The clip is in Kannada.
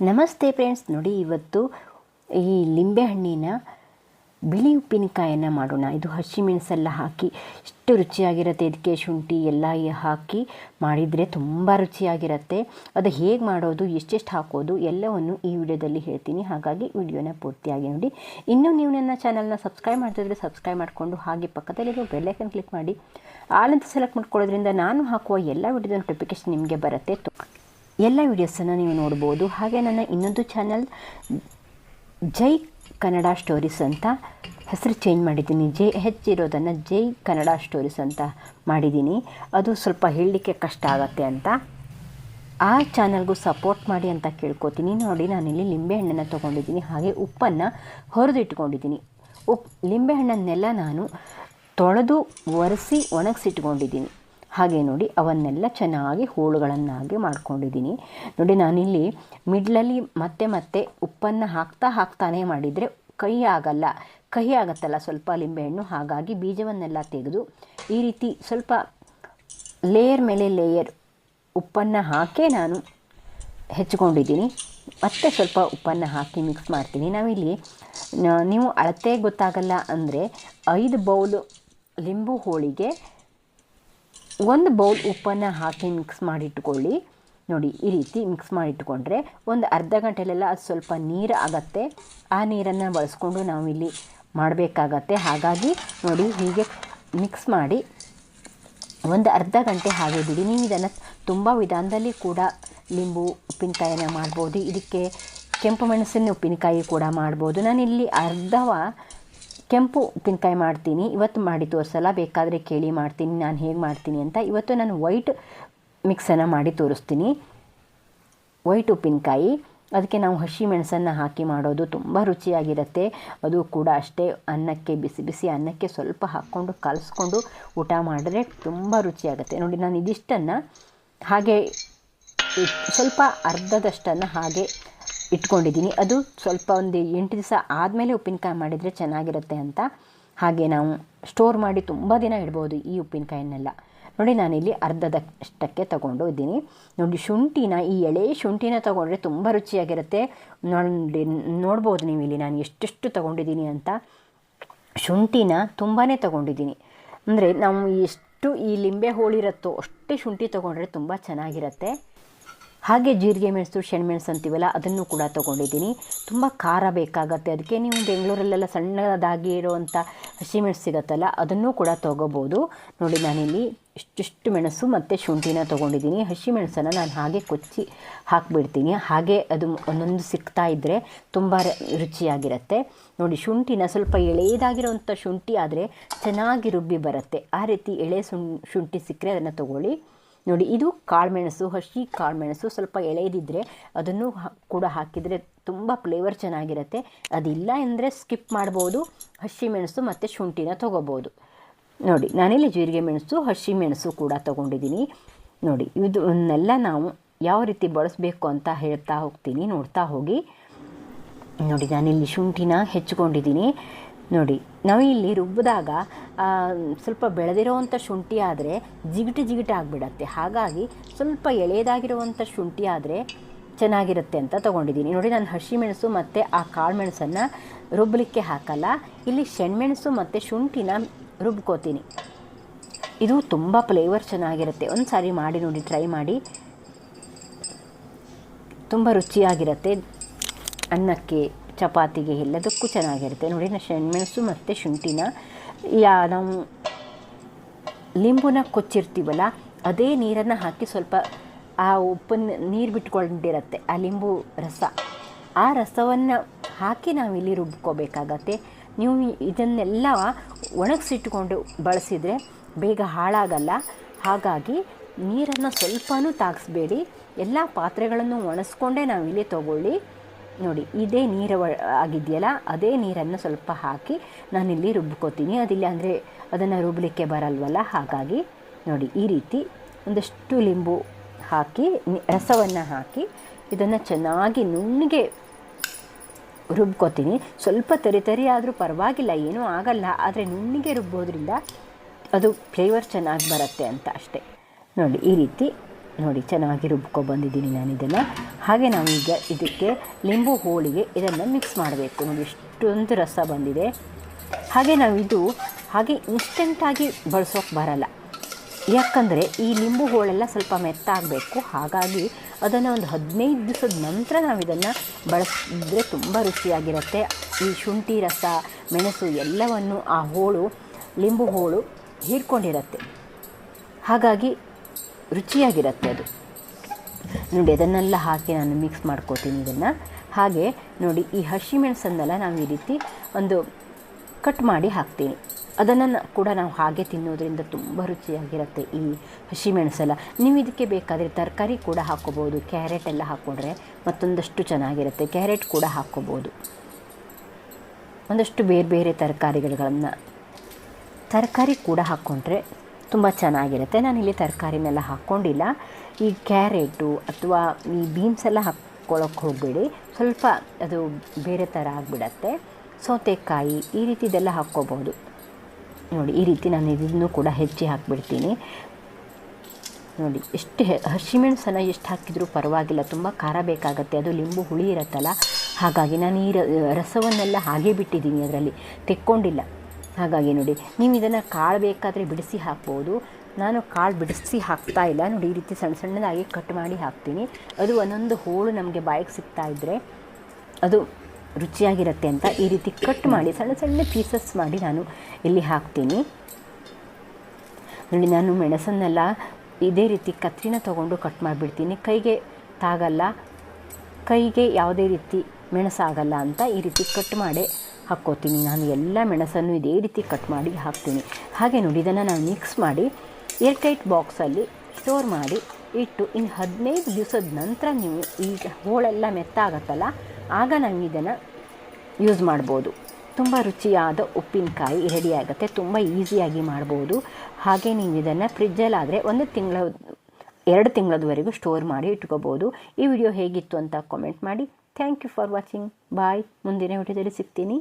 ನಮಸ್ತೆ ಫ್ರೆಂಡ್ಸ್, ನೋಡಿ ಇವತ್ತು ಈ ಲಿಂಬೆಹಣ್ಣಿನ ಬಿಳಿ ಉಪ್ಪಿನಕಾಯನ್ನು ಮಾಡೋಣ. ಇದು ಹಸಿಮೆಣಸೆಲ್ಲ ಹಾಕಿ ಎಷ್ಟು ರುಚಿಯಾಗಿರುತ್ತೆ ಇದಕ್ಕೆ ಶುಂಠಿ ಎಲ್ಲ ಹಾಕಿ ಮಾಡಿದರೆ ತುಂಬ ರುಚಿಯಾಗಿರುತ್ತೆ. ಅದು ಹೇಗೆ ಮಾಡೋದು, ಎಷ್ಟೆಷ್ಟು ಹಾಕೋದು ಎಲ್ಲವನ್ನು ಈ ವಿಡಿಯೋದಲ್ಲಿ ಹೇಳ್ತೀನಿ. ಹಾಗಾಗಿ ವಿಡಿಯೋನ ಪೂರ್ತಿಯಾಗಿ ನೋಡಿ. ಇನ್ನೂ ನೀವು ನನ್ನ ಚಾನಲ್ನ ಸಬ್ಸ್ಕ್ರೈಬ್ ಮಾಡ್ತಿದ್ರೆ ಸಬ್ಸ್ಕ್ರೈಬ್ ಮಾಡಿಕೊಂಡು ಹಾಗೆ ಪಕ್ಕದಲ್ಲಿರೋ ಬೆಲ್ಲೈಕನ್ ಕ್ಲಿಕ್ ಮಾಡಿ. ಆಲ್ ಅಂತ ಸೆಲೆಕ್ಟ್ ಮಾಡ್ಕೊಳ್ಳೋದ್ರಿಂದ ನಾನು ಹಾಕುವ ಎಲ್ಲ ವಿಡಿಯೋದ ನೋಟಿಫಿಕೇಶನ್ ನಿಮಗೆ ಬರುತ್ತೆ. ಎಲ್ಲ ವಿಡಿಯೋಸನ್ನು ನೀವು ನೋಡ್ಬೋದು. ಹಾಗೆ ನನ್ನ ಇನ್ನೊಂದು ಚಾನಲ್ ಜೈ ಕನ್ನಡ ಸ್ಟೋರೀಸ್ ಅಂತ ಹೆಸರು ಚೇಂಜ್ ಮಾಡಿದ್ದೀನಿ. ಜೆ ಹೆಚ್ ಇರೋದನ್ನು ಜೈ ಕನ್ನಡ ಸ್ಟೋರೀಸ್ ಅಂತ ಮಾಡಿದ್ದೀನಿ. ಅದು ಸ್ವಲ್ಪ ಹೇಳಲಿಕ್ಕೆ ಕಷ್ಟ ಆಗತ್ತೆ ಅಂತ. ಆ ಚಾನಲ್ಗೂ ಸಪೋರ್ಟ್ ಮಾಡಿ ಅಂತ ಕೇಳ್ಕೊತೀನಿ. ನೋಡಿ, ನಾನಿಲ್ಲಿ ಲಿಂಬೆಹಣ್ಣನ್ನು ತೊಗೊಂಡಿದ್ದೀನಿ. ಹಾಗೆ ಉಪ್ಪನ್ನು ಹೊರದಿಟ್ಕೊಂಡಿದ್ದೀನಿ. ಉಪ್ಪು ಲಿಂಬೆಹಣ್ಣನ್ನೆಲ್ಲ ನಾನು ತೊಳೆದು ಒರೆಸಿ ಒಣಗಿಸಿಟ್ಕೊಂಡಿದ್ದೀನಿ. ಹಾಗೆ ನೋಡಿ ಅವನ್ನೆಲ್ಲ ಚೆನ್ನಾಗಿ ಹೋಳುಗಳನ್ನಾಗಿ ಮಾಡ್ಕೊಂಡಿದ್ದೀನಿ. ನೋಡಿ ನಾನಿಲ್ಲಿ ಮಿಡ್ಲಲ್ಲಿ ಮತ್ತೆ ಮತ್ತೆ ಉಪ್ಪನ್ನು ಹಾಕ್ತಾ ಹಾಕ್ತಾನೆ ಮಾಡಿದರೆ ಕಹಿ ಆಗಲ್ಲ. ಕಹಿ ಆಗುತ್ತಲ್ಲ ಸ್ವಲ್ಪ ಲಿಂಬೆಹಣ್ಣು ಹಾಗಾಗಿ ಬೀಜವನ್ನೆಲ್ಲ ತೆಗೆದು ಈ ರೀತಿ ಸ್ವಲ್ಪ ಲೇಯರ್ ಮೇಲೆ ಲೇಯರ್ ಉಪ್ಪನ್ನು ಹಾಕೇ ನಾನು ಹೆಚ್ಕೊಂಡಿದ್ದೀನಿ. ಮತ್ತೆ ಸ್ವಲ್ಪ ಉಪ್ಪನ್ನು ಹಾಕಿ ಮಿಕ್ಸ್ ಮಾಡ್ತೀನಿ. ನಾವಿಲ್ಲಿ ನೀವು ಅಳತೆ ಗೊತ್ತಾಗಲ್ಲ ಅಂದರೆ ಐದು ಬೌಲು ಲಿಂಬು ಹೋಳಿಗೆ ಒಂದು ಬೌಲ್ ಉಪ್ಪನ್ನು ಹಾಕಿ ಮಿಕ್ಸ್ ಮಾಡಿಟ್ಕೊಳ್ಳಿ. ನೋಡಿ, ಈ ರೀತಿ ಮಿಕ್ಸ್ ಮಾಡಿಟ್ಕೊಂಡ್ರೆ ಒಂದು ಅರ್ಧ ಗಂಟೆಲೆಲ್ಲ ಅದು ಸ್ವಲ್ಪ ನೀರು ಆಗತ್ತೆ. ಆ ನೀರನ್ನು ಬಳಸ್ಕೊಂಡು ನಾವಿಲ್ಲಿ ಮಾಡಬೇಕಾಗತ್ತೆ. ಹಾಗಾಗಿ ನೋಡಿ, ಹೀಗೆ ಮಿಕ್ಸ್ ಮಾಡಿ ಒಂದು ಅರ್ಧ ಗಂಟೆ ಹಾಗೆ ಬಿಡಿ. ನೀವು ಇದನ್ನು ತುಂಬ ವಿಧಾನದಲ್ಲಿ ಕೂಡ ಲಿಂಬು ಉಪ್ಪಿನಕಾಯಿನ ಮಾಡ್ಬೋದು. ಇದಕ್ಕೆ ಕೆಂಪು ಮೆಣಸಿನ ಉಪ್ಪಿನಕಾಯಿ ಕೂಡ ಮಾಡ್ಬೋದು. ನಾನಿಲ್ಲಿ ಅರ್ಧವ ಕೆಂಪು ಉಪ್ಪಿನಕಾಯಿ ಮಾಡ್ತೀನಿ. ಇವತ್ತು ಮಾಡಿ ತೋರಿಸಲ್ಲ ಬೇಕಾದರೆ ಕೇಳಿ ಮಾಡ್ತೀನಿ, ನಾನು ಹೇಗೆ ಮಾಡ್ತೀನಿ ಅಂತ. ಇವತ್ತು ನಾನು ವೈಟ್ ಮಿಕ್ಸನ್ನು ಮಾಡಿ ತೋರಿಸ್ತೀನಿ. ವೈಟ್ ಉಪ್ಪಿನಕಾಯಿ, ಅದಕ್ಕೆ ನಾವು ಹಸಿ ಮೆಣಸನ್ನು ಹಾಕಿ ಮಾಡೋದು ತುಂಬ ರುಚಿಯಾಗಿರುತ್ತೆ. ಅದು ಕೂಡ ಅಷ್ಟೇ ಅನ್ನಕ್ಕೆ ಬಿಸಿ ಬಿಸಿ ಅನ್ನಕ್ಕೆ ಸ್ವಲ್ಪ ಹಾಕ್ಕೊಂಡು ಕಲಸ್ಕೊಂಡು ಊಟ ಮಾಡಿದ್ರೆ ತುಂಬ ರುಚಿಯಾಗುತ್ತೆ. ನೋಡಿ, ನಾನು ಇದಿಷ್ಟನ್ನು ಹಾಗೆ, ಸ್ವಲ್ಪ ಅರ್ಧದಷ್ಟನ್ನು ಹಾಗೆ ಇಟ್ಕೊಂಡಿದ್ದೀನಿ. ಅದು ಸ್ವಲ್ಪ ಒಂದು ಎಂಟು ದಿವಸ ಆದಮೇಲೆ ಉಪ್ಪಿನಕಾಯಿ ಮಾಡಿದರೆ ಚೆನ್ನಾಗಿರುತ್ತೆ ಅಂತ. ಹಾಗೆ ನಾವು ಸ್ಟೋರ್ ಮಾಡಿ ತುಂಬ ದಿನ ಇಡ್ಬೋದು ಈ ಉಪ್ಪಿನಕಾಯಿನೆಲ್ಲ. ನೋಡಿ ನಾನಿಲ್ಲಿ ಅರ್ಧದಷ್ಟಕ್ಕೆ ತಗೊಂಡು ಇದ್ದೀನಿ. ನೋಡಿ ಶುಂಠಿನ, ಈ ಎಳೆ ಶುಂಠಿನ ತಗೊಂಡ್ರೆ ತುಂಬ ರುಚಿಯಾಗಿರುತ್ತೆ. ನೋಡಿ, ನೋಡ್ಬೋದು ನೀವು ಇಲ್ಲಿ ನಾನು ಎಷ್ಟೆಷ್ಟು ತಗೊಂಡಿದ್ದೀನಿ ಅಂತ. ಶುಂಠಿನ ತುಂಬಾ ತಗೊಂಡಿದ್ದೀನಿ. ಅಂದರೆ ನಾವು ಎಷ್ಟು ಈ ಲಿಂಬೆ ಹೋಳಿರುತ್ತೋ ಅಷ್ಟೇ ಶುಂಠಿ ತಗೊಂಡ್ರೆ ತುಂಬ ಚೆನ್ನಾಗಿರುತ್ತೆ. ಹಾಗೆ ಜೀರಿಗೆ ಮೆಣಸು ಶೆಣಮೆಣಸು ಅಂತೀವಲ್ಲ, ಅದನ್ನು ಕೂಡ ತೊಗೊಂಡಿದ್ದೀನಿ. ತುಂಬ ಖಾರ ಬೇಕಾಗತ್ತೆ. ಅದಕ್ಕೆ ನೀವು ಬೆಂಗಳೂರಲ್ಲೆಲ್ಲ ಸಣ್ಣದಾಗಿ ಇರುವಂಥ ಹಸಿಮೆಣಸು ಸಿಗುತ್ತಲ್ಲ, ಅದನ್ನು ಕೂಡ ತೊಗೋಬೋದು. ನೋಡಿ, ನಾನಿಲ್ಲಿ ಇಷ್ಟಿಷ್ಟು ಮೆಣಸು ಮತ್ತು ಶುಂಠಿನ ತೊಗೊಂಡಿದ್ದೀನಿ. ಹಸಿಮೆಣಸನ್ನು ನಾನು ಹಾಗೆ ಕೊಚ್ಚಿ ಹಾಕಿಬಿಡ್ತೀನಿ. ಹಾಗೆ ಅದು ಒಂದೊಂದು ಸಿಗ್ತಾ ಇದ್ದರೆ ತುಂಬ ರುಚಿಯಾಗಿರುತ್ತೆ. ನೋಡಿ, ಶುಂಠಿನ ಸ್ವಲ್ಪ ಎಳೆಯದಾಗಿರೋವಂಥ ಶುಂಠಿ ಆದರೆ ಚೆನ್ನಾಗಿ ರುಬ್ಬಿ ಬರುತ್ತೆ. ಆ ರೀತಿ ಎಳೆ ಶುಂಠಿ ಸಿಕ್ಕರೆ ಅದನ್ನು ತೊಗೊಳ್ಳಿ. ನೋಡಿ, ಇದು ಕಾಳುಮೆಣಸು, ಹಸಿ ಕಾಳುಮೆಣಸು. ಸ್ವಲ್ಪ ಎಳೆಯದಿದ್ದರೆ ಅದನ್ನು ಕೂಡ ಹಾಕಿದರೆ ತುಂಬ ಫ್ಲೇವರ್ ಚೆನ್ನಾಗಿರುತ್ತೆ. ಅದಿಲ್ಲ ಅಂದರೆ ಸ್ಕಿಪ್ ಮಾಡ್ಬೋದು. ಹಸಿ ಮೆಣಸು ಮತ್ತು ಶುಂಠಿನ ತೊಗೋಬೋದು. ನೋಡಿ, ನಾನಿಲ್ಲಿ ಜೀರಿಗೆ ಮೆಣಸು, ಹಸಿ ಮೆಣಸು ಕೂಡ ತೊಗೊಂಡಿದ್ದೀನಿ. ನೋಡಿ, ಇದನ್ನೆಲ್ಲ ನಾವು ಯಾವ ರೀತಿ ಬಳಸಬೇಕು ಅಂತ ಹೇಳ್ತಾ ಹೋಗ್ತೀನಿ. ನೋಡ್ತಾ ಹೋಗಿ. ನೋಡಿ, ನಾನಿಲ್ಲಿ ಶುಂಠಿನ ಹೆಚ್ಚಿಕೊಂಡಿದ್ದೀನಿ. ನೋಡಿ, ನಾವು ಇಲ್ಲಿ ರುಬ್ಬಿದಾಗ ಸ್ವಲ್ಪ ಬೆಳೆದಿರೋವಂಥ ಶುಂಠಿ ಆದರೆ ಜಿಗಿಟು ಜಿಗಿಟು ಆಗಿಬಿಡತ್ತೆ. ಹಾಗಾಗಿ ಸ್ವಲ್ಪ ಎಳೆಯದಾಗಿರುವಂಥ ಶುಂಠಿ ಆದರೆ ಚೆನ್ನಾಗಿರುತ್ತೆ ಅಂತ ತೊಗೊಂಡಿದ್ದೀನಿ. ನೋಡಿ, ನಾನು ಹಸಿಮೆಣಸು ಮತ್ತು ಆ ಕಾಳು ಮೆಣಸನ್ನು ರುಬ್ಬಲಿಕ್ಕೆ ಹಾಕಲ್ಲ. ಇಲ್ಲಿ ಶೆಣ್ಮೆಣಸು ಮತ್ತು ಶುಂಠಿನ ರುಬ್ಕೋತೀನಿ. ಇದು ತುಂಬ ಫ್ಲೇವರ್ ಚೆನ್ನಾಗಿರುತ್ತೆ. ಒಂದು ಸಾರಿ ಮಾಡಿ ನೋಡಿ ಟ್ರೈ ಮಾಡಿ. ತುಂಬ ರುಚಿಯಾಗಿರುತ್ತೆ ಅನ್ನಕ್ಕೆ. ಚಪಾತಿಗೆ ಎಲ್ಲದಕ್ಕೂ ಚೆನ್ನಾಗಿರುತ್ತೆ. ನೋಡಿ ನಾನು ಸೆಣ್ಮೆಣಸು ಮತ್ತು ಶುಂಠಿನ. ಯಾ, ನಾವು ಲಿಂಬುನ ಕೊಚ್ಚಿರ್ತೀವಲ್ಲ, ಅದೇ ನೀರನ್ನು ಹಾಕಿ ಸ್ವಲ್ಪ ಆ ಉಪ್ಪನ್ನು ನೀರು ಬಿಟ್ಕೊಂಡಿರತ್ತೆ, ಆ ಲಿಂಬು ರಸ. ಆ ರಸವನ್ನು ಹಾಕಿ ನಾವಿಲ್ಲಿ ರುಬ್ಕೋಬೇಕಾಗತ್ತೆ. ನೀವು ಇದನ್ನೆಲ್ಲ ಒಣಗಿಸಿಟ್ಕೊಂಡು ಬಳಸಿದರೆ ಬೇಗ ಹಾಳಾಗಲ್ಲ. ಹಾಗಾಗಿ ನೀರನ್ನು ಸ್ವಲ್ಪನೂ ತಾಗಿಸ್ಬೇಡಿ. ಎಲ್ಲ ಪಾತ್ರೆಗಳನ್ನು ಒಣಸ್ಕೊಂಡೇ ನಾವಿಲ್ಲಿ ತಗೊಳ್ಳಿ. ನೋಡಿ, ಇದೇ ನೀರು ಆಗಿದೆಯಲ್ಲ, ಅದೇ ನೀರನ್ನು ಸ್ವಲ್ಪ ಹಾಕಿ ನಾನಿಲ್ಲಿ ರುಬ್ಕೋತೀನಿ. ಅದಿಲ್ಲ ಅಂದರೆ ಅದನ್ನು ರುಬ್ಬಲಿಕ್ಕೆ ಬರಲ್ವಲ್ಲ? ಹಾಗಾಗಿ ನೋಡಿ, ಈ ರೀತಿ ಒಂದಷ್ಟು ಲಿಂಬು ಹಾಕಿ ರಸವನ್ನು ಹಾಕಿ ಇದನ್ನು ಚೆನ್ನಾಗಿ ನುಣ್ಣಗೆ ರುಬ್ಕೋತೀನಿ. ಸ್ವಲ್ಪ ತರಿ ತರಿ ಆದರೂ ಪರವಾಗಿಲ್ಲ, ಏನೂ ಆಗಲ್ಲ. ಆದರೆ ನುಣ್ಣಿಗೆ ರುಬ್ಬೋದ್ರಿಂದ ಅದು ಫ್ಲೇವರ್ ಚೆನ್ನಾಗಿ ಬರುತ್ತೆ ಅಂತ ಅಷ್ಟೇ. ನೋಡಿ, ಈ ರೀತಿ ನೋಡಿ ಚೆನ್ನಾಗಿ ರುಬ್ಕೊ ಬಂದಿದ್ದೀನಿ ನಾನು ಇದನ್ನು. ಹಾಗೆ ನಾವು ಈಗ ಇದಕ್ಕೆ ಲಿಂಬು ಹೋಳಿಗೆ ಇದನ್ನು ಮಿಕ್ಸ್ ಮಾಡಬೇಕು. ನೋಡಿ, ಎಷ್ಟೊಂದು ರಸ ಬಂದಿದೆ. ಹಾಗೆ ನಾವು ಇದು ಹಾಗೆ ಇನ್ಸ್ಟೆಂಟಾಗಿ ಬಳಸೋಕೆ ಬರಲ್ಲ. ಯಾಕಂದರೆ ಈ ಲಿಂಬು ಹೋಳೆಲ್ಲ ಸ್ವಲ್ಪ ಮೆತ್ತಾಗಬೇಕು. ಹಾಗಾಗಿ ಅದನ್ನು ಒಂದು ಹದಿನೈದು ದಿವಸದ ನಂತರ ನಾವು ಇದನ್ನು ಬಳಸಿದ್ರೆ ತುಂಬ ರುಚಿಯಾಗಿರುತ್ತೆ. ಈ ಶುಂಠಿ ರಸ, ಮೆಣಸು ಎಲ್ಲವನ್ನು ಆ ಹೋಳು, ಲಿಂಬು ಹೋಳು ಹೀರ್ಕೊಂಡಿರುತ್ತೆ. ಹಾಗಾಗಿ ರುಚಿಯಾಗಿರುತ್ತೆ ಅದು. ನೋಡಿ ಅದನ್ನೆಲ್ಲ ಹಾಕಿ ನಾನು ಮಿಕ್ಸ್ ಮಾಡ್ಕೋತೀನಿ ಇದನ್ನು. ಹಾಗೆ ನೋಡಿ, ಈ ಹಸಿಮೆಣಸನ್ನೆಲ್ಲ ನಾವು ಈ ರೀತಿ ಒಂದು ಕಟ್ ಮಾಡಿ ಹಾಕ್ತೀನಿ. ಅದನ್ನು ಕೂಡ ನಾವು ಹಾಗೆ ತಿನ್ನೋದ್ರಿಂದ ತುಂಬ ರುಚಿಯಾಗಿರುತ್ತೆ ಈ ಹಸಿಮೆಣಸೆಲ್ಲ ನೀವು ಇದಕ್ಕೆ ಬೇಕಾದರೆ ತರಕಾರಿ ಕೂಡ ಹಾಕ್ಕೋಬೋದು ಕ್ಯಾರೆಟ್ ಎಲ್ಲ ಹಾಕ್ಕೊಂಡ್ರೆ ಮತ್ತೊಂದಷ್ಟು ಚೆನ್ನಾಗಿರುತ್ತೆ. ಕ್ಯಾರೆಟ್ ಕೂಡ ಹಾಕ್ಕೋಬೋದು ಒಂದಷ್ಟು ಬೇರೆ ಬೇರೆ ತರಕಾರಿಗಳನ್ನು. ತರಕಾರಿ ಕೂಡ ಹಾಕ್ಕೊಂಡ್ರೆ ತುಂಬ ಚೆನ್ನಾಗಿರುತ್ತೆ. ನಾನು ಇಲ್ಲಿ ತರಕಾರಿನೆಲ್ಲ ಹಾಕ್ಕೊಂಡಿಲ್ಲ ಈ ಕ್ಯಾರೆಟು ಅಥವಾ ಈ ಬೀನ್ಸ್ ಎಲ್ಲ ಹಾಕ್ಕೊಳ್ಳೋಕೆ ಹೋಗಬೇಡಿ. ಸ್ವಲ್ಪ ಅದು ಬೇರೆ ಥರ ಆಗಿಬಿಡತ್ತೆ. ಸೌತೆಕಾಯಿ ಈ ರೀತಿದೆಲ್ಲ ಹಾಕ್ಕೋಬೋದು. ನೋಡಿ, ಈ ರೀತಿ ನಾನು ಇದನ್ನು ಕೂಡ ಹೆಚ್ಚಿ ಹಾಕ್ಬಿಡ್ತೀನಿ. ನೋಡಿ, ಎಷ್ಟು ಹಸಿಮೆಣಸನ್ನು ಎಷ್ಟು ಹಾಕಿದರೂ ಪರವಾಗಿಲ್ಲ. ತುಂಬ ಖಾರ ಬೇಕಾಗತ್ತೆ. ಅದು ಲಿಂಬು ಹುಳಿ ಇರುತ್ತಲ್ಲ. ಹಾಗಾಗಿ ನಾನು ಈ ರಸವನ್ನೆಲ್ಲ ಹಾಗೆ ಬಿಟ್ಟಿದ್ದೀನಿ ಅದರಲ್ಲಿ. ತೆಕ್ಕೊಂಡಿಲ್ಲ. ಹಾಗಾಗಿ ನೋಡಿ, ನೀವು ಇದನ್ನು ಕಾಳು ಬೇಕಾದರೆ ಬಿಡಿಸಿ ಹಾಕ್ಬೋದು. ನಾನು ಕಾಳು ಬಿಡಿಸಿ ಹಾಕ್ತಾ ಇಲ್ಲ. ನೋಡಿ, ಈ ರೀತಿ ಸಣ್ಣ ಸಣ್ಣದಾಗಿ ಕಟ್ ಮಾಡಿ ಹಾಕ್ತೀನಿ. ಅದು ಒಂದೊಂದು ಹೋಳು ನಮಗೆ ಬಾಯಿಗೆ ಸಿಗ್ತಾ ಇದ್ದರೆ ಅದು ರುಚಿಯಾಗಿರುತ್ತೆ ಅಂತ ಈ ರೀತಿ ಕಟ್ ಮಾಡಿ, ಸಣ್ಣ ಸಣ್ಣ ಪೀಸಸ್ ಮಾಡಿ ನಾನು ಇಲ್ಲಿ ಹಾಕ್ತೀನಿ. ನೋಡಿ, ನಾನು ಮೆಣಸನ್ನೆಲ್ಲ ಇದೇ ರೀತಿ ಕತ್ತರಿನ ತೊಗೊಂಡು ಕಟ್ ಮಾಡಿಬಿಡ್ತೀನಿ. ಕೈಗೆ ತಾಗಲ್ಲ. ಕೈಗೆ ಯಾವುದೇ ರೀತಿ ಮೆಣಸಾಗಲ್ಲ ಅಂತ ಈ ರೀತಿ ಕಟ್ ಮಾಡಿ ಹಾಕ್ಕೋತೀನಿ. ನಾನು ಎಲ್ಲ ಮೆಣಸನ್ನು ಇದೇ ರೀತಿ ಕಟ್ ಮಾಡಿ ಹಾಕ್ತೀನಿ. ಹಾಗೆ ನೋಡಿ, ಇದನ್ನು ನಾನು ಮಿಕ್ಸ್ ಮಾಡಿ ಏರ್ಟೈಟ್ ಬಾಕ್ಸಲ್ಲಿ ಸ್ಟೋರ್ ಮಾಡಿ ಇಟ್ಟು, ಇನ್ನು ಹದಿನೈದು ದಿವಸದ ನಂತರ ನೀವು ಈಗ ಹೋಳೆಲ್ಲ ಮೆತ್ತಾಗತ್ತಲ್ಲ, ಆಗ ನಾವು ಇದನ್ನು ಯೂಸ್ ಮಾಡ್ಬೋದು. ತುಂಬ ರುಚಿಯಾದ ಉಪ್ಪಿನಕಾಯಿ ರೆಡಿ ಆಗುತ್ತೆ ತುಂಬ ಈಸಿಯಾಗಿ ಮಾಡ್ಬೋದು. ಹಾಗೆ ನೀವು ಇದನ್ನು ಫ್ರಿಜ್ಜಲ್ಲಾದರೆ ಒಂದು ತಿಂಗಳ, ಎರಡು ತಿಂಗಳದವರೆಗೂ ಸ್ಟೋರ್ ಮಾಡಿ ಇಟ್ಕೋಬೋದು. ಈ ವಿಡಿಯೋ ಹೇಗಿತ್ತು ಅಂತ ಕಾಮೆಂಟ್ ಮಾಡಿ. Thank you for watching bye ಮುಂದಿನ ವಿಡಿಯೋದಲ್ಲಿ ಸಿಗ್ತೀನಿ.